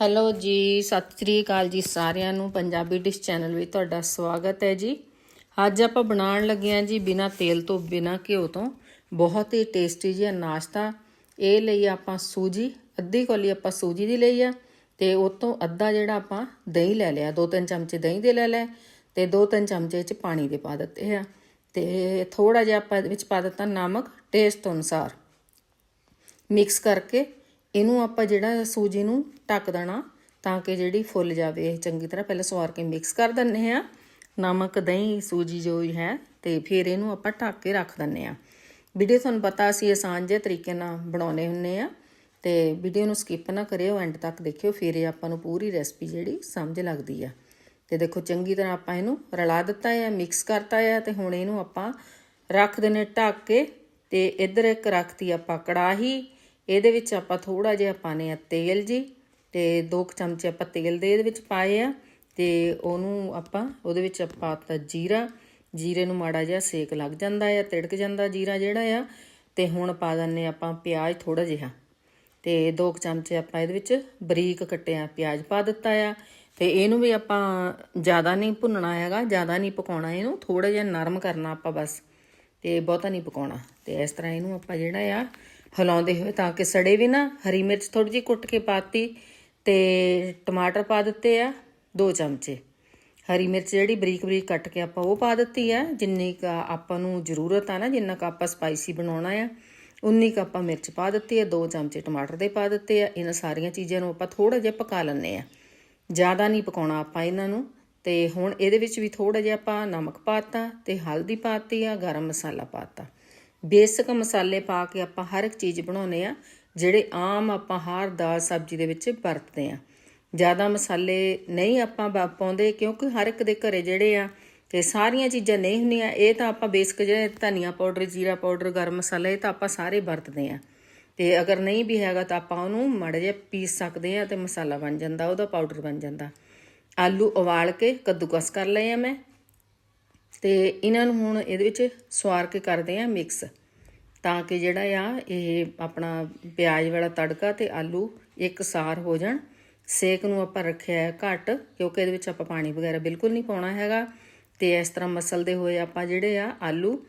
Hello ਜੀ, ਸਤਿ ਸ੍ਰੀ ਅਕਾਲ ਜੀ ਸਾਰਿਆਂ ਨੂੰ। ਪੰਜਾਬੀ ਡਿਸ਼ ਚੈਨਲ ਵਿੱਚ ਤੁਹਾਡਾ ਸਵਾਗਤ ਹੈ ਜੀ। ਅੱਜ ਆਪਾਂ ਬਣਾਉਣ ਲੱਗੇ ਹਾਂ ਜੀ ਬਿਨਾ ਤੇਲ ਤੋਂ, ਬਿਨਾ ਘਿਓ ਤੋਂ। ਬਹੁਤ ਹੀ ਟੇਸਟੀ ਜਿਹਾ ਨਾਸ਼ਤਾ। ਇਹ ਲਈ ਆਪਾਂ ਸੂਜੀ, ਅੱਧੀ ਕੋਲੀ ਆਪਾਂ ਸੂਜੀ ਦੀ ਲਈ ਆ ਤੇ ਉਹ ਤੋਂ ਅੱਧਾ ਜਿਹੜਾ ਆਪਾਂ ਦਹੀਂ ਲੈ ਲਿਆ। ਦੋ ਤਿੰਨ ਚਮਚੇ ਦਹੀਂ ਦੇ ਲੈ ਲੈ ਤੇ ਦੋ ਤਿੰਨ ਚਮਚੇ ਚ ਪਾਣੀ ਦੇ ਪਾ ਦਿੱਤੇ ਆ। ਤੇ ਥੋੜਾ ਜਿਹਾ ਆਪਾਂ ਵਿੱਚ ਪਾ ਦਿੱਤਾ ਨਮਕ ਟੇਸਟ ਅਨੁਸਾਰ। ਮਿਕਸ ਕਰਕੇ ਇਹਨੂੰ ਆਪਾਂ ਜਿਹੜਾ ਸੂਜੀ ਨੂੰ ਢੱਕ ਦੇਣਾ ਤਾਂ ਕਿ ਜਿਹੜੀ ਫੁੱਲ ਜਾਵੇ, ਇਹ ਚੰਗੀ ਤਰ੍ਹਾਂ ਪਹਿਲਾਂ ਸਵਾਰ ਕੇ ਮਿਕਸ ਕਰ ਦਿੰਨੇ ਆ ਨਮਕ, ਦਹੀਂ, ਸੂਜੀ ਜੋ ਵੀ ਹੈ ਤੇ ਫਿਰ ਇਹਨੂੰ ਆਪਾਂ ਢੱਕ ਕੇ ਰੱਖ ਦਿੰਨੇ ਆ ਵੀਡੀਓ ਤੁਹਾਨੂੰ ਪਤਾ ਅਸੀਂ ਆਸਾਨ ਜਿਹੇ ਤਰੀਕੇ ਨਾਲ ਬਣਾਉਨੇ ਹੁੰਨੇ ਆ ਤੇ ਵੀਡੀਓ ਨੂੰ ਸਕਿਪ ਨਾ ਕਰਿਓ ਐਂਡ ਤੱਕ ਦੇਖਿਓ, ਫਿਰ ਇਹ ਆਪਾਂ ਨੂੰ ਪੂਰੀ ਰੈਸਪੀ ਜਿਹੜੀ ਸਮਝ ਲੱਗਦੀ ਆ। ਤੇ ਦੇਖੋ ਚੰਗੀ ਤਰ੍ਹਾਂ ਆਪਾਂ ਇਹਨੂੰ ਰਲਾ ਦਿੱਤਾ ਹੈ ਮਿਕਸ ਕਰਤਾ ਹੈ ਤੇ ਹੁਣ ਇਹਨੂੰ ਆਪਾਂ ਰੱਖ ਦਿੰਨੇ ਢੱਕ ਕੇ ਤੇ ਇੱਧਰ ਇੱਕ ਰੱਖਤੀ ਆਪਾਂ ਕੜਾਹੀ ਇਹਦੇ ਵਿੱਚ ਆਪਾਂ ਥੋੜਾ ਜਿਹਾ ਪਾਣੇ ਆ ਤੇਲ ਜੀ ਤੇ 2 ਚਮਚੇ ਆਪਾਂ ਤੇਲ ਦੇ ਇਹਦੇ ਵਿੱਚ ਪਾਏ ਆ ਤੇ ਉਹਨੂੰ ਆਪਾਂ ਉਹਦੇ ਵਿੱਚ ਆਪਾਂ ਤਾ ਜੀਰਾ, ਜੀਰੇ ਨੂੰ ਮਾੜਾ ਜਿਹਾ ਸੇਕ ਲੱਗ ਜਾਂਦਾ ਆ, ਤਿੜਕ ਜਾਂਦਾ ਜੀਰਾ ਜਿਹੜਾ ਆ ਤੇ ਹੁਣ ਪਾ ਦਿੰਨੇ ਆਪਾਂ ਪਿਆਜ਼ ਥੋੜਾ ਜਿਹਾ ਤੇ 2 ਚਮਚੇ ਆਪਾਂ ਇਹਦੇ ਵਿੱਚ ਬਰੀਕ ਕੱਟਿਆ ਪਿਆਜ਼ ਪਾ ਦਿੱਤਾ ਆ ਤੇ ਇਹਨੂੰ ਵੀ ਆਪਾਂ ਜ਼ਿਆਦਾ ਨਹੀਂ ਭੁੰਨਣਾ ਹੈਗਾ, ਜ਼ਿਆਦਾ ਨਹੀਂ ਪਕਾਉਣਾ ਇਹਨੂੰ ਥੋੜਾ ਜਿਹਾ ਨਰਮ ਕਰਨਾ ਆਪਾਂ ਬਸ ਤੇ ਬਹੁਤਾ ਨਹੀਂ ਪਕਾਉਣਾ ਤੇ ਇਸ ਤਰ੍ਹਾਂ ਇਹਨੂੰ ਆਪਾਂ ਜਿਹੜਾ ਆ ਹਿਲਾਉਂਦੇ ਹੋਏ ਤਾਂ ਕਿ ਸੜੇ ਵੀ ਨਾ, ਹਰੀ ਮਿਰਚ ਥੋੜੀ ਜਿਹੀ ਕੁੱਟ ਕੇ ਪਾਤੀ ਤੇ ਟਮਾਟਰ ਪਾ ਦਿੱਤੇ ਆ 2 ਚਮਚੇ। ਹਰੀ ਮਿਰਚ ਜਿਹੜੀ ਬਰੀਕ ਬਰੀਕ ਕੱਟ ਕੇ ਆਪਾਂ ਉਹ ਪਾ ਦਿੱਤੀ ਆ, ਜਿੰਨੀ ਕ ਆਪਾਂ ਨੂੰ ਜ਼ਰੂਰਤ ਆ ਨਾ, ਜਿੰਨਾ ਕ ਆਪਾਂ ਸਪਾਈਸੀ ਬਣਾਉਣਾ ਆ, ਉਨੀ ਕ ਆਪਾਂ ਮਿਰਚ ਪਾ ਦਿੱਤੀ ਆ 2 ਚਮਚੇ ਟਮਾਟਰ ਦੇ ਪਾ ਦਿੱਤੇ ਆ, ਇਹਨਾਂ ਸਾਰੀਆਂ ਚੀਜ਼ਾਂ ਨੂੰ ਆਪਾਂ ਥੋੜਾ ਜਿਹਾ ਪਕਾ ਲੈਣੇ ਆ। ਜ਼ਿਆਦਾ ਨਹੀਂ ਪਕਾਉਣਾ ਆਪਾਂ ਇਹਨਾਂ ਨੂੰ, ਤੇ ਹੁਣ ਇਹਦੇ ਵਿੱਚ ਵੀ ਥੋੜਾ ਜਿਹਾ ਆਪਾਂ ਨਮਕ ਪਾਤਾ ਤੇ ਹਲਦੀ ਪਾਤੀ ਆ, ਗਰਮ ਮਸਾਲਾ ਪਾਤਾ ਬੇਸਿਕ ਮਸਾਲੇ ਪਾ ਕੇ ਆਪਾਂ ਹਰ ਇੱਕ ਚੀਜ਼ ਬਣਾਉਨੇ ਆ ਜਿਹੜੇ ਆਮ ਆਪਾਂ ਹਰ ਦਾਲ ਸਬਜ਼ੀ ਦੇ ਵਿੱਚ ਵਰਤਦੇ ਆ ਜ਼ਿਆਦਾ ਮਸਾਲੇ ਨਹੀਂ ਆਪਾਂ ਬ- ਪਾਉਂਦੇ ਕਿਉਂਕਿ ਹਰ ਇੱਕ ਦੇ ਘਰੇ ਜਿਹੜੇ ਆ ਤੇ ਸਾਰੀਆਂ ਚੀਜ਼ਾਂ ਨਹੀਂ ਹੁੰਦੀਆਂ, ਇਹ ਤਾਂ ਆਪਾਂ ਬੇਸਿਕ ਜਿਹੜੇ ਧਨੀਆ ਪਾਊਡਰ, ਜੀਰਾ ਪਾਊਡਰ, ਗਰਮ ਮਸਾਲਾ, ਇਹ ਤਾਂ ਆਪਾਂ ਸਾਰੇ ਵਰਤਦੇ ਆ ਤੇ ਅਗਰ ਨਹੀਂ ਵੀ ਹੈਗਾ ਤਾਂ ਆਪਾਂ ਉਹਨੂੰ ਮਾੜਾ ਜਿਹਾ ਪੀਸ ਸਕਦੇ ਆ ਤੇ ਮਸਾਲਾ ਬਣ ਜਾਂਦਾ, ਉਹਦਾ ਪਾਊਡਰ ਬਣ ਜਾਂਦਾ। ਆਲੂ ਉਬਾਲ ਕੇ ਕੱਦੂਕਸ ਕਰ ਲਏ ਆ ਮੈਂ। ਤੇ ਇਹਨਾਂ ਨੂੰ ਹੁਣ ਇਹਦੇ ਵਿੱਚ ਸਵਾਰ ਕੇ ਕਰਦੇ ਆ ਮਿਕਸ ਤਾਂ ਕਿ ਜਿਹੜਾ ਆ ਇਹ ਆਪਣਾ ਪਿਆਜ਼ ਵਾਲਾ ਤੜਕਾ ਤੇ ਆਲੂ ਇੱਕ ਸਾਰ ਹੋ ਜਾਣ। ਸੇਕ ਨੂੰ ਆਪਾਂ ਰੱਖਿਆ ਹੈ ਘੱਟ, ਕਿਉਂਕਿ ਇਹਦੇ ਵਿੱਚ ਆਪਾਂ ਪਾਣੀ ਵਗੈਰਾ ਬਿਲਕੁਲ ਨਹੀਂ ਪਾਉਣਾ ਹੈਗਾ। ਤੇ ਇਸ ਤਰ੍ਹਾਂ ਮਸਲਦੇ ਹੋਏ ਆਪਾਂ ਜਿਹੜੇ ਆ ਆਲੂ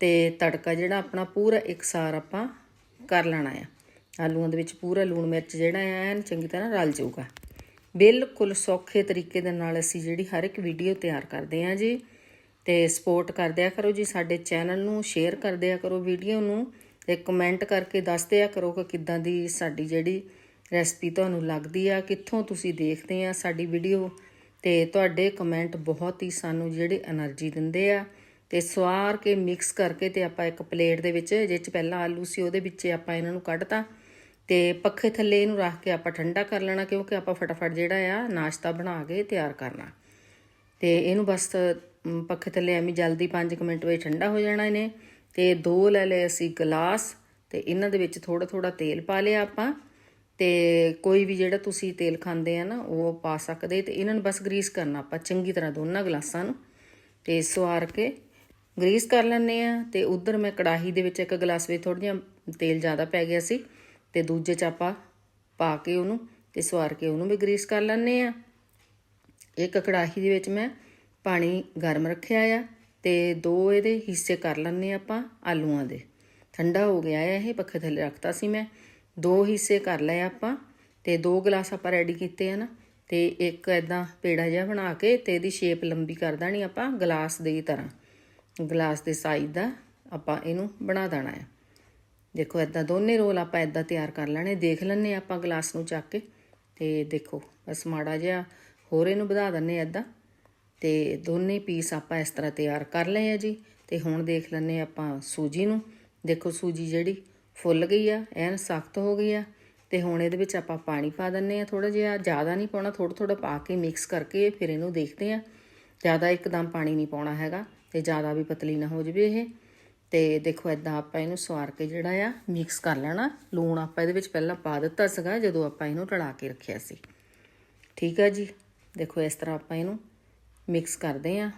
ਤੇ ਤੜਕਾ ਜਿਹੜਾ ਆਪਣਾ ਪੂਰਾ ਇੱਕਸਾਰ ਆਪਾਂ ਕਰ ਲੈਣਾ ਆ। ਆਲੂਆਂ ਦੇ ਵਿੱਚ ਪੂਰਾ ਲੂਣ ਮਿਰਚ ਜਿਹੜਾ ਆ ਐਨ ਚੰਗੀ ਤਰ੍ਹਾਂ ਰਲ ਜਾਊਗਾ। ਬਿਲਕੁਲ ਸੌਖੇ ਤਰੀਕੇ ਦੇ ਨਾਲ ਅਸੀਂ ਜਿਹੜੀ ਹਰ ਇੱਕ ਵੀਡੀਓ ਤਿਆਰ ਕਰਦੇ ਹਾਂ ਜੀ। ਤੇ ਸਪੋਰਟ ਕਰਦਿਆ ਕਰੋ ਜੀ, ਸਾਡੇ ਚੈਨਲ ਨੂੰ ਸ਼ੇਅਰ ਕਰਦਿਆ ਕਰੋ ਵੀਡੀਓ ਨੂੰ ਤੇ ਕਮੈਂਟ ਕਰਕੇ ਦੱਸਦਿਆ ਕਰੋ ਕਿ ਕਿੱਦਾਂ ਦੀ ਸਾਡੀ ਜਿਹੜੀ ਰੈਸਪੀ ਤੁਹਾਨੂੰ ਲੱਗਦੀ ਆ, ਕਿੱਥੋਂ ਤੁਸੀਂ ਦੇਖਦੇ ਆ ਸਾਡੀ ਵੀਡੀਓ ਤੇ ਤੁਹਾਡੇ ਕਮੈਂਟ ਬਹੁਤ ਹੀ ਸਾਨੂੰ ਜਿਹੜੇ એનર્ਜੀ ਦਿੰਦੇ ਆ। ਤੇ ਸਵਾਰ ਕੇ ਮਿਕਸ ਕਰਕੇ ਤੇ ਆਪਾਂ ਇੱਕ ਪਲੇਟ ਦੇ ਵਿੱਚ ਜਿਸ ਚ ਪਹਿਲਾਂ ਆਲੂ ਸੀ ਉਹਦੇ ਵਿੱਚ ਆਪਾਂ ਇਹਨਾਂ ਨੂੰ ਕੱਢਤਾ ਤੇ ਪੱਖੇ ਥੱਲੇ ਇਹਨੂੰ ਰੱਖ ਕੇ ਆਪਾਂ ਠੰਡਾ ਕਰ ਲੈਣਾ, ਕਿਉਂਕਿ ਆਪਾਂ ਫਟਾਫਟ ਜਿਹੜਾ ਆ ਨਾਸ਼ਤਾ ਬਣਾ ਕੇ ਤਿਆਰ ਕਰਨਾ। ਤੇ ਇਹਨੂੰ ਬਸ ਪੱਖੇ ਥੱਲੇ ਐਵੇਂ ਜਲਦੀ 5 ਮਿੰਟ ਵਿੱਚ ਠੰਡਾ ਹੋ ਜਾਣਾ ਇਹਨੇ। ਤੇ ਦੋ ਲੈ ਲਏ ਅਸੀਂ ਗਲਾਸ ਤੇ ਇਹਨਾਂ ਦੇ ਵਿੱਚ ਥੋੜਾ ਥੋੜਾ ਤੇਲ ਪਾ ਲਿਆ ਆਪਾਂ। ਤੇ ਕੋਈ ਵੀ ਜਿਹੜਾ ਤੁਸੀਂ ਤੇਲ ਖਾਂਦੇ ਆ ਨਾ, ਉਹ ਪਾ ਸਕਦੇ। ਤੇ ਇਹਨਾਂ ਨੂੰ ਬਸ ਗਰੀਸ ਕਰਨਾ ਆਪਾਂ ਚੰਗੀ ਤਰ੍ਹਾਂ ਦੋਨਾਂ ਗਲਾਸਾਂ ਨੂੰ। ਤੇ ਸਵਾਰ ਕੇ ਗਰੀਸ ਕਰ ਲੈਣੇ ਆ। ਤੇ ਉਧਰ ਮੈਂ ਕੜਾਹੀ ਦੇ ਵਿੱਚ ਇੱਕ ਗਲਾਸ ਵਿੱਚ ਥੋੜਾ ਜਿਹਾ ਤੇਲ ਜ਼ਿਆਦਾ ਪੈ ਗਿਆ ਸੀ। ਤੇ ਦੂਜੇ ਚ ਆਪਾਂ ਪਾ ਕੇ ਉਹਨੂੰ ਤੇ ਸਵਾਰ ਕੇ ਉਹਨੂੰ ਵੀ ਗਰੀਸ ਕਰ ਲੈਣੇ ਆ। ਇੱਕ ਕੜਾਹੀ ਦੇ ਵਿੱਚ ਮੈਂ ਪਾਣੀ ਗਰਮ ਰੱਖਿਆ ਆ ਤੇ ਦੋ ਇਹਦੇ ਹਿੱਸੇ ਕਰ ਲੈਣੇ ਆਪਾਂ ਆਲੂਆਂ ਦੇ। ਠੰਡਾ ਹੋ ਗਿਆ ਹੈ ਇਹ, ਪੱਖੇ ਥੱਲੇ ਰੱਖਤਾ ਸੀ ਮੈਂ। ਦੋ ਹਿੱਸੇ ਕਰ ਲਏ ਆਪਾਂ ਤੇ ਦੋ ਗਲਾਸ ਆਪਾਂ ਰੈਡੀ ਕੀਤੇ ਆ ਨਾ। ਤੇ ਇੱਕ ਐਦਾਂ ਪੇੜਾ ਜਿਹਾ ਬਣਾ ਕੇ ਤੇ ਇਹਦੀ ਸ਼ੇਪ ਲੰਬੀ ਕਰ ਦੇਣੀ ਆਪਾਂ ਗਲਾਸ ਦੀ ਤਰ੍ਹਾਂ। ਗਲਾਸ ਦੇ ਸਾਈਜ਼ ਦਾ ਆਪਾਂ ਇਹਨੂੰ ਬਣਾ ਦੇਣਾ ਹੈ ਦੇਖੋ ਐਦਾਂ ਦੋਨੇ ਰੋਲ ਆਪਾਂ ਐਦਾਂ ਤਿਆਰ ਕਰ ਲੈਣੇ, ਦੇਖ ਲੈਣੇ ਆਪਾਂ ਗਲਾਸ ਨੂੰ ਚੱਕ ਕੇ। ਤੇ ਦੇਖੋ, ਬਸ ਮਾੜਾ ਜਿਹਾ ਹੋਰ ਇਹਨੂੰ ਵਧਾ ਦਿੰਨੇ ਐਦਾਂ ਤੇ ਦੋਨੇ ਪੀਸ ਆਪਾਂ ਇਸ ਤਰ੍ਹਾਂ ਤਿਆਰ ਕਰ ਲਏ ਆ ਜੀ। ਤੇ ਹੁਣ ਦੇਖ ਲੈਣੇ ਆਪਾਂ ਸੂਜੀ ਨੂੰ। ਦੇਖੋ ਸੂਜੀ ਜਿਹੜੀ ਫੁੱਲ ਗਈ ਆ, ਐਨ ਸਖਤ ਹੋ ਗਈ ਆ। ਤੇ ਹੁਣ ਇਹਦੇ ਵਿੱਚ ਆਪਾਂ ਪਾਣੀ ਪਾ ਦਿੰਨੇ ਆ ਥੋੜਾ ਜਿਹਾ। ਜ਼ਿਆਦਾ ਨਹੀਂ ਪਾਉਣਾ ਥੋੜਾ ਥੋੜਾ ਪਾ ਕੇ ਮਿਕਸ ਕਰਕੇ ਫਿਰ ਇਹਨੂੰ ਦੇਖਦੇ ਆ ਜ਼ਿਆਦਾ ਇੱਕਦਮ ਪਾਣੀ ਨਹੀਂ ਪਾਉਣਾ ਹੈਗਾ ਤੇ ਜ਼ਿਆਦਾ ਵੀ ਪਤਲੀ ਨਾ ਹੋ ਜਵੇ ਇਹ। ਤੇ ਦੇਖੋ ਇਦਾਂ ਆਪਾਂ ਇਹਨੂੰ ਸਵਾਰ ਕੇ ਜਿਹੜਾ ਆ ਮਿਕਸ ਕਰ ਲੈਣਾ। ਲੂਣ ਆਪਾਂ ਇਹਦੇ ਵਿੱਚ ਪਹਿਲਾਂ ਪਾ ਦਿੱਤਾ ਸੀਗਾ, ਜਦੋਂ ਆਪਾਂ ਇਹਨੂੰ ਟੜਾ ਕੇ ਰੱਖਿਆ ਸੀ। ਠੀਕ ਆ ਜੀ। ਦੇਖੋ ਇਸ ਤਰ੍ਹਾਂ ਆਪਾਂ ਇਹਨੂੰ ਮਿਕਸ ਕਰਦੇ ਆ।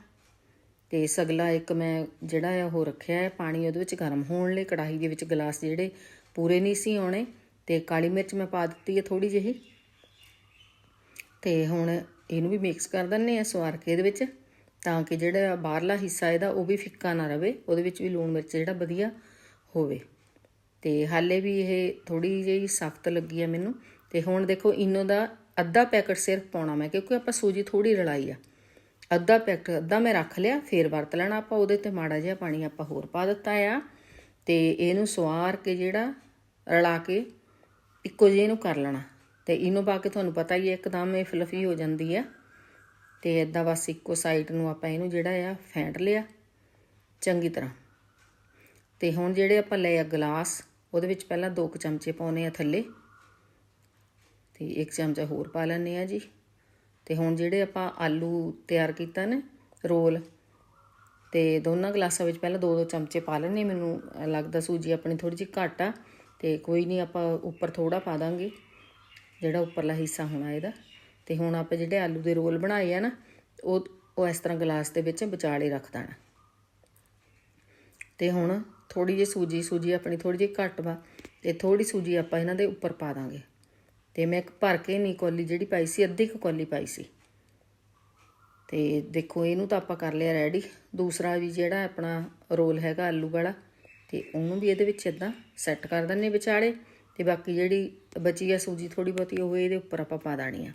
ਤੇ ਸਗਲਾ ਇੱਕ ਮੈਂ ਜਿਹੜਾ ਆ ਉਹ ਰੱਖਿਆ ਹੈ, ਪਾਣੀ ਉਹਦੇ ਵਿੱਚ ਗਰਮ ਹੋਣ ਲਈ, ਕੜਾਹੀ ਦੇ ਵਿੱਚ ਗਲਾਸ ਜਿਹੜੇ ਪੂਰੇ ਨਹੀਂ ਸੀ ਆਉਣੇ, ਤੇ ਕਾਲੀ ਮਿਰਚ ਮੈਂ ਪਾ ਦਿੱਤੀ ਹੈ ਥੋੜੀ ਜਿਹੀ। ਤੇ ਹੁਣ ਇਹਨੂੰ ਵੀ ਮਿਕਸ ਕਰ ਦਿੰਨੇ ਆ ਸਵਾਰ ਕੇ ਇਹਦੇ ਵਿੱਚ, ਤਾਂ ਕਿ ਜਿਹੜਾ ਬਾਹਰਲਾ ਹਿੱਸਾ ਇਹਦਾ ਉਹ ਵੀ ਫਿੱਕਾ ਨਾ ਰਵੇ, ਉਹਦੇ ਵਿੱਚ ਵੀ ਲੂਣ ਮਿਰਚ ਜਿਹੜਾ ਵਧੀਆ ਹੋਵੇ। ਤੇ ਹਾਲੇ ਵੀ ਇਹ ਥੋੜੀ ਜਿਹੀ ਸਖਤ ਲੱਗੀ ਆ ਮੈਨੂੰ। ਤੇ ਹੁਣ ਦੇਖੋ ਇਨੋ ਦਾ ਅੱਧਾ ਪੈਕਟ ਸਿਰਫ ਪਾਉਣਾ ਮੈਂ, ਕਿਉਂਕਿ ਆਪਾਂ ਸੂਜੀ ਥੋੜੀ ਰਲਾਈ ਆ। ਅੱਧਾ ਪੈਕ, ਅੱਧਾ ਮੈਂ ਰੱਖ ਲਿਆ, ਫੇਰ ਵਰਤ ਲੈਣਾ ਆਪਾਂ ਉਹਦੇ ਤੇ, ਮਾੜਾ ਜਿਹਾ ਪਾਣੀ ਆਪਾਂ ਹੋਰ ਪਾ ਦਿੱਤਾ ਆ। ਤੇ ਇਹਨੂੰ ਸਵਾਰ ਕੇ ਜਿਹੜਾ ਰਲਾ ਕੇ ਇੱਕੋ ਜਿਹੇ ਨੂੰ ਕਰ ਲੈਣਾ। ਤੇ ਇਹਨੂੰ ਪਾ ਕੇ ਤੁਹਾਨੂੰ ਪਤਾ ਹੀ ਹੈ, ਇੱਕਦਮ ਇਹ ਫਲਫੀ ਹੋ ਜਾਂਦੀ ਆ। ਤੇ ਇਦਾਂ ਬਸ ਇੱਕੋ ਸਾਈਡ ਨੂੰ ਆਪਾਂ ਇਹਨੂੰ ਜਿਹੜਾ ਆ, ਫੈਂਟ ਲਿਆ, ਚੰਗੀ ਤਰ੍ਹਾਂ। ਤੇ ਹੁਣ ਜਿਹੜੇ ਆਪਾਂ ਲਏ ਆ ਗਲਾਸ, ਉਹਦੇ ਵਿੱਚ ਪਹਿਲਾਂ 2 ਚਮਚੇ ਪਾਉਨੇ ਆ ਥੱਲੇ। ਤੇ 1 ਚਮਚਾ ਹੋਰ ਪਾ ਲੈਣੇ ਆ ਜੀ। ਤੇ ਹੁਣ ਜਿਹੜੇ ਆਪਾਂ ਆਲੂ ਤਿਆਰ ਕੀਤਾ ਨੇ, ਰੋਲ, ਤੇ ਦੋਨਾਂ ਗਲਾਸਾਂ ਵਿੱਚ ਪਹਿਲਾਂ 2-2 ਚਮਚੇ ਪਾ ਲੈਣੇ ਮੈਨੂੰ ਲੱਗਦਾ ਸੂਜੀ ਆਪਣੀ ਥੋੜੀ ਜਿਹੀ ਘੱਟ ਆ, ਤੇ ਕੋਈ ਨਹੀਂ ਆਪਾਂ ਉੱਪਰ ਥੋੜਾ ਪਾ ਦਾਂਗੇ, ਜਿਹੜਾ ਉੱਪਰਲਾ ਹਿੱਸਾ ਹੋਣਾ ਇਹਦਾ। ਤੇ ਹੁਣ ਆਪਾਂ ਜਿਹੜੇ ਆਲੂ ਦੇ ਰੋਲ ਬਣਾਏ ਆ ਨਾ, ਉਹ ਉਹ ਇਸ ਤਰ੍ਹਾਂ ਗਲਾਸ ਦੇ ਵਿੱਚ ਵਿਚਾਲੇ ਰੱਖ ਦੇਣਾ। ਤੇ ਹੁਣ ਥੋੜੀ ਜਿਹੀ ਸੂਜੀ ਸੂਜੀ ਆਪਣੀ ਥੋੜੀ ਜਿਹੀ ਘੱਟ ਵਾ, ਤੇ ਥੋੜੀ ਸੂਜੀ ਆਪਾਂ ਇਹਨਾਂ ਦੇ ਉੱਪਰ ਪਾ ਦਾਂਗੇ। ਤੇ ਮੈਂ ਇੱਕ ਭਰ ਕੇ ਨਹੀਂ ਕੋਲੀ ਜਿਹੜੀ ਪਾਈ ਸੀ, ਅੱਧੀ ਕੁ ਕੋਲੀ ਪਾਈ ਸੀ। ਤੇ ਦੇਖੋ, ਇਹਨੂੰ ਤਾਂ ਆਪਾਂ ਕਰ ਲਿਆ ਰੈਡੀ ਦੂਸਰਾ ਵੀ ਜਿਹੜਾ ਆਪਣਾ ਰੋਲ ਹੈਗਾ ਆਲੂ ਵਾਲਾ, ਤੇ ਉਹਨੂੰ ਵੀ ਇਹਦੇ ਵਿੱਚ ਇਦਾਂ ਸੈੱਟ ਕਰ ਦਿੰਨੇ ਵਿਚਾਲੇ। ਤੇ ਬਾਕੀ ਜਿਹੜੀ ਬਚੀ ਆ ਸੂਜੀ ਥੋੜੀ ਬਹੁਤੀ, ਉਹ ਇਹਦੇ ਉੱਪਰ ਆਪਾਂ ਪਾ ਦੇਣੀ ਆ।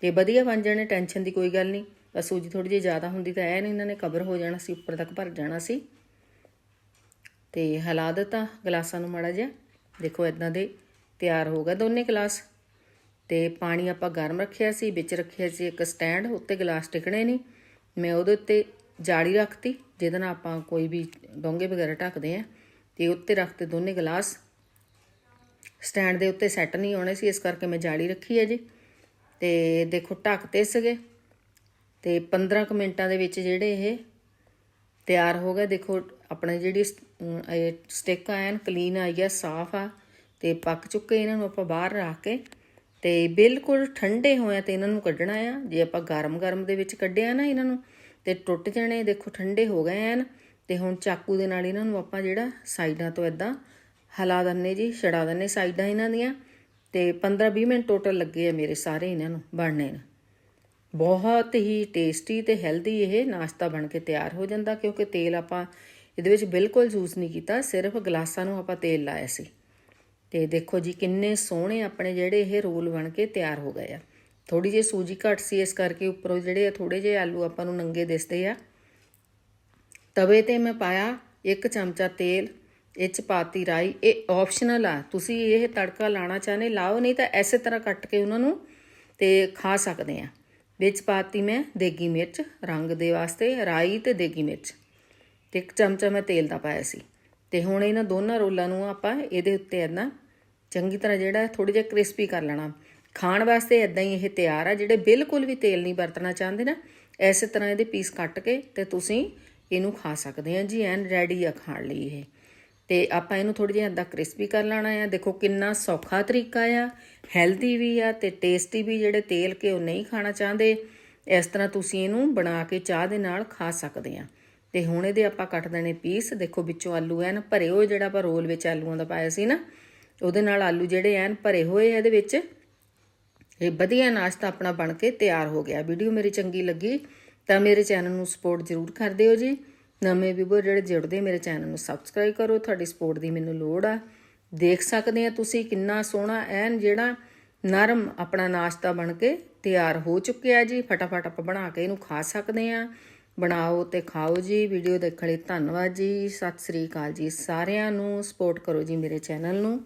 ਤੇ ਵਧੀਆ ਬਣ ਜਾਣੇ ਟੈਨਸ਼ਨ ਦੀ ਕੋਈ ਗੱਲ ਨਹੀਂ। ਬਸ ਸੂਜੀ ਥੋੜੀ ਜਿਹੀ ਜ਼ਿਆਦਾ ਹੁੰਦੀ ਤਾਂ ਐਨ ਇਹਨਾਂ ਨੇ ਕਵਰ ਹੋ ਜਾਣਾ ਸੀ, ਉੱਪਰ ਤੱਕ ਭਰ ਜਾਣਾ ਸੀ। ਤੇ ਹਿਲਾ ਦਿੱਤਾ ਗਲਾਸਾਂ ਨੂੰ ਮਾੜਾ ਜਿਹਾ। ਦੇਖੋ ਇਦਾਂ ਦੇ ਤਿਆਰ ਹੋ ਗਿਆ ਦੋਨੇ ਗਲਾਸ। ਤੇ ਪਾਣੀ ਆਪਾਂ ਗਰਮ ਰੱਖਿਆ ਸੀ, ਵਿੱਚ ਰੱਖਿਆ ਸੀ ਇੱਕ ਸਟੈਂਡ, ਉੱਤੇ ਗਲਾਸ ਟਿਕਣੇ ਨਹੀਂ। ਮੈਂ ਉਹਦੇ ਉੱਤੇ ਜਾੜੀ ਰੱਖਤੀ, ਜਿਹਦੇ ਨਾਲ ਆਪਾਂ ਕੋਈ ਵੀ ਡੋਂਗੇ ਵਗੈਰਾ ਢੱਕਦੇ ਆ ਤੇ ਉੱਤੇ ਰੱਖਤੇ ਦੋਨੇ ਗਲਾਸ। ਸਟੈਂਡ ਦੇ ਉੱਤੇ ਸੈੱਟ ਨਹੀਂ ਹੋਣੇ ਸੀ, ਇਸ ਕਰਕੇ ਮੈਂ ਜਾਲੀ ਰੱਖੀ ਹੈ ਜੀ। ਤੇ ਦੇਖੋ, ਢੱਕਤੇ ਸੀਗੇ। ਤੇ 15 ਕੁ ਮਿੰਟਾਂ ਦੇ ਵਿੱਚ ਜਿਹੜੇ ਇਹ ਤਿਆਰ ਹੋ ਗਏ। ਦੇਖੋ, ਆਪਣੇ ਜਿਹੜੀ ਸਟਿਕ ਐਨ ਕਲੀਨ ਆਈ ਆ, ਸਾਫ਼ ਆ, ਤੇ ਪੱਕ ਚੁੱਕੇ ਇਹਨਾਂ ਨੂੰ ਆਪਾਂ ਬਾਹਰ ਰੱਖ ਕੇ। ਤੇ ਬਿਲਕੁਲ ਠੰਡੇ ਹੋਇਆ ਤੇ ਇਹਨਾਂ ਨੂੰ ਕੱਢਣਾ ਆ। ਜੇ ਆਪਾਂ ਗਰਮ-ਗਰਮ ਦੇ ਵਿੱਚ ਕੱਢਿਆ ਨਾ ਇਹਨਾਂ ਨੂੰ, ਤੇ ਟੁੱਟ ਜਾਣੇ, ਦੇਖੋ ਠੰਡੇ ਹੋ ਗਏ ਐਨ। ਤੇ ਹੁਣ ਚਾਕੂ ਦੇ ਨਾਲ ਇਹਨਾਂ ਨੂੰ ਆਪਾਂ ਜਿਹੜਾ ਸਾਈਡਾਂ ਤੋਂ ਇਦਾਂ ਹਲਾ ਦਿੰਨੇ ਜੀ ਛੜਾ ਦਿੰਨੇ ਸਾਈਡਾਂ ਇਹਨਾਂ ਦੀਆਂ। ਤੇ 15-20 ਮਿੰਟ ਟੋਟਲ ਲੱਗੇ ਆ ਮੇਰੇ ਸਾਰੇ ਇਹਨਾਂ ਨੂੰ ਬਣਨੇ ਨੂੰ। ਬਹੁਤ ਹੀ ਟੇਸਟੀ ਤੇ ਹੈਲਦੀ ਇਹ ਨਾਸ਼ਤਾ ਬਣ ਕੇ ਤਿਆਰ ਹੋ ਜਾਂਦਾ, ਕਿਉਂਕਿ ਤੇਲ ਆਪਾਂ ਇਹਦੇ ਵਿੱਚ ਬਿਲਕੁਲ ਯੂਜ਼ ਨਹੀਂ ਕੀਤਾ, ਸਿਰਫ ਗਲਾਸਾਂ ਨੂੰ ਆਪਾਂ ਤੇਲ ਲਾਇਆ ਸੀ। ਤੇ ਦੇਖੋ ਜੀ, ਕਿੰਨੇ ਸੋਹਣੇ ਆਪਣੇ ਜਿਹੜੇ ਇਹ ਰੋਲ ਬਣ ਕੇ ਤਿਆਰ ਹੋ ਗਏ ਆ। ਥੋੜੀ ਜਿਹੀ ਸੂਜੀ ਘੱਟ ਸੀ, ਇਸ ਕਰਕੇ ਉੱਪਰੋਂ ਜਿਹੜੇ ਆ ਥੋੜੇ ਜਿਹੇ ਆਲੂ ਆਪਾਂ ਨੂੰ ਨੰਗੇ ਦਿਸਦੇ ਆ। ਤਵੇ ਤੇ ਮੈਂ ਪਾਇਆ ਇੱਕ ਚਮਚਾ ਤੇਲ, ਇਹ ਚ ਪਾਤੀ ਰਾਈ, ਇਹ ਆਪਸ਼ਨਲ ਆ। ਤੁਸੀਂ ਇਹ ਤੜਕਾ ਲਾਣਾ ਚਾਹਨੇ ਲਾਓ, ਨਹੀਂ ਤਾਂ ਐਸੇ ਤਰ੍ਹਾਂ ਕੱਟ ਕੇ ਉਹਨਾਂ ਨੂੰ ਤੇ ਖਾ ਸਕਦੇ ਆ। ਵਿੱਚ ਪਾਤੀ ਮੈਂ ਦੇਗੀ ਮਿਰਚ, ਰੰਗ ਦੇ ਵਾਸਤੇ ਰਾਈ ਤੇ ਦੇਗੀ ਮਿਰਚ। ਤੇ ਇੱਕ ਚਮਚਾ ਮੈਂ ਤੇਲ ਦਾ ਪਾਇਆ ਸੀ। ਤੇ ਹੁਣ ਇਹਨਾਂ ਦੋਨਾਂ ਰੋਲਾਂ ਨੂੰ ਆਪਾਂ ਇਹਦੇ ਉੱਤੇ ਇਦਾਂ ਚੰਗੀ ਤਰ੍ਹਾਂ ਜਿਹੜਾ ਥੋੜੀ ਜਿਹਾ ਕ੍ਰਿਸਪੀ ਕਰ ਲੈਣਾ। ਖਾਣ ਵਾਸਤੇ ਇਦਾਂ ਹੀ ਇਹ ਤਿਆਰ ਆ, ਜਿਹੜੇ ਬਿਲਕੁਲ ਵੀ ਤੇਲ ਨਹੀਂ ਵਰਤਣਾ ਚਾਹੁੰਦੇ ਨਾ ਐਸੇ ਤਰ੍ਹਾਂ ਇਹਦੇ ਪੀਸ ਕੱਟ ਕੇ ਤੇ ਤੁਸੀਂ ਇਹਨੂੰ ਖਾ ਸਕਦੇ ਆ ਜੀ, ਐਨ ਰੈਡੀ ਆ ਖਾਣ ਲਈ ਇਹ। ਤੇ ਆਪਾਂ ਇਹਨੂੰ ਥੋੜੀ ਜਿਹੀ ਇਦਾਂ ਕ੍ਰਿਸਪੀ ਕਰ ਲੈਣਾ ਆ। ਦੇਖੋ ਕਿੰਨਾ ਸੌਖਾ ਤਰੀਕਾ ਆ, ਹੈਲਦੀ ਵੀ ਆ ਤੇ ਟੇਸਟੀ ਵੀ ਜਿਹੜੇ ਤੇਲ ਕੇ ਉਹ ਨਹੀਂ ਖਾਣਾ ਚਾਹੁੰਦੇ, ਇਸ ਤਰ੍ਹਾਂ ਤੁਸੀਂ ਇਹਨੂੰ ਬਣਾ ਕੇ ਚਾਹ ਦੇ ਨਾਲ ਖਾ ਸਕਦੇ ਆ। ਤੇ ਹੁਣ ਇਹਦੇ ਆਪਾਂ ਕੱਟ ਦੇਣੇ ਪੀਸ। ਦੇਖੋ ਵਿੱਚੋਂ ਆਲੂ ਐਨ ਭਰੇ ਹੋਏ, ਜਿਹੜਾ ਆਪਾਂ ਰੋਲ ਵਿੱਚ ਆਲੂਆਂ ਦਾ ਪਾਇਆ ਸੀ ਨਾ ਉਹਦੇ ਨਾਲ ਆਲੂ ਜਿਹੜੇ ਐਨ ਭਰੇ ਹੋਏ ਆ ਇਹਦੇ ਵਿੱਚ, ਇਹ ਵਧੀਆ ਨਾਸ਼ਤਾ ਆਪਣਾ ਬਣ ਕੇ ਤਿਆਰ ਹੋ ਗਿਆ। ਵੀਡੀਓ ਮੇਰੀ ਚੰਗੀ ਲੱਗੀ ਤਾਂ ਮੇਰੇ ਚੈਨਲ ਨੂੰ ਸਪੋਰਟ ਜ਼ਰੂਰ ਕਰ ਦਿਓ ਜੀ। ਨਵੇਂ ਵੀਵਰ ਜਿਹੜੇ ਜੁੜਦੇ ਮੇਰੇ ਚੈਨਲ ਨੂੰ ਸਬਸਕ੍ਰਾਈਬ ਕਰੋ, ਤੁਹਾਡੀ ਸਪੋਰਟ ਦੀ ਮੈਨੂੰ ਲੋੜ ਆ। ਦੇਖ ਸਕਦੇ ਆ ਤੁਸੀਂ ਕਿੰਨਾ ਸੋਹਣਾ ਐਨ ਜਿਹੜਾ ਨਰਮ ਆਪਣਾ ਨਾਸ਼ਤਾ ਬਣ ਕੇ ਤਿਆਰ ਹੋ ਚੁੱਕਿਆ ਜੀ। ਫਟਾਫਟ ਆਪਾਂ ਬਣਾ ਕੇ ਇਹਨੂੰ ਖਾ ਸਕਦੇ ਆ। ਬਣਾਓ ਤੇ ਖਾਓ ਜੀ। ਵੀਡੀਓ ਦੇਖਣ ਲਈ ਧੰਨਵਾਦ ਜੀ। ਸਤਿ ਸ੍ਰੀ ਅਕਾਲ ਜੀ ਸਾਰਿਆਂ ਨੂੰ। ਸਪੋਰਟ ਕਰੋ ਜੀ ਮੇਰੇ ਚੈਨਲ ਨੂੰ।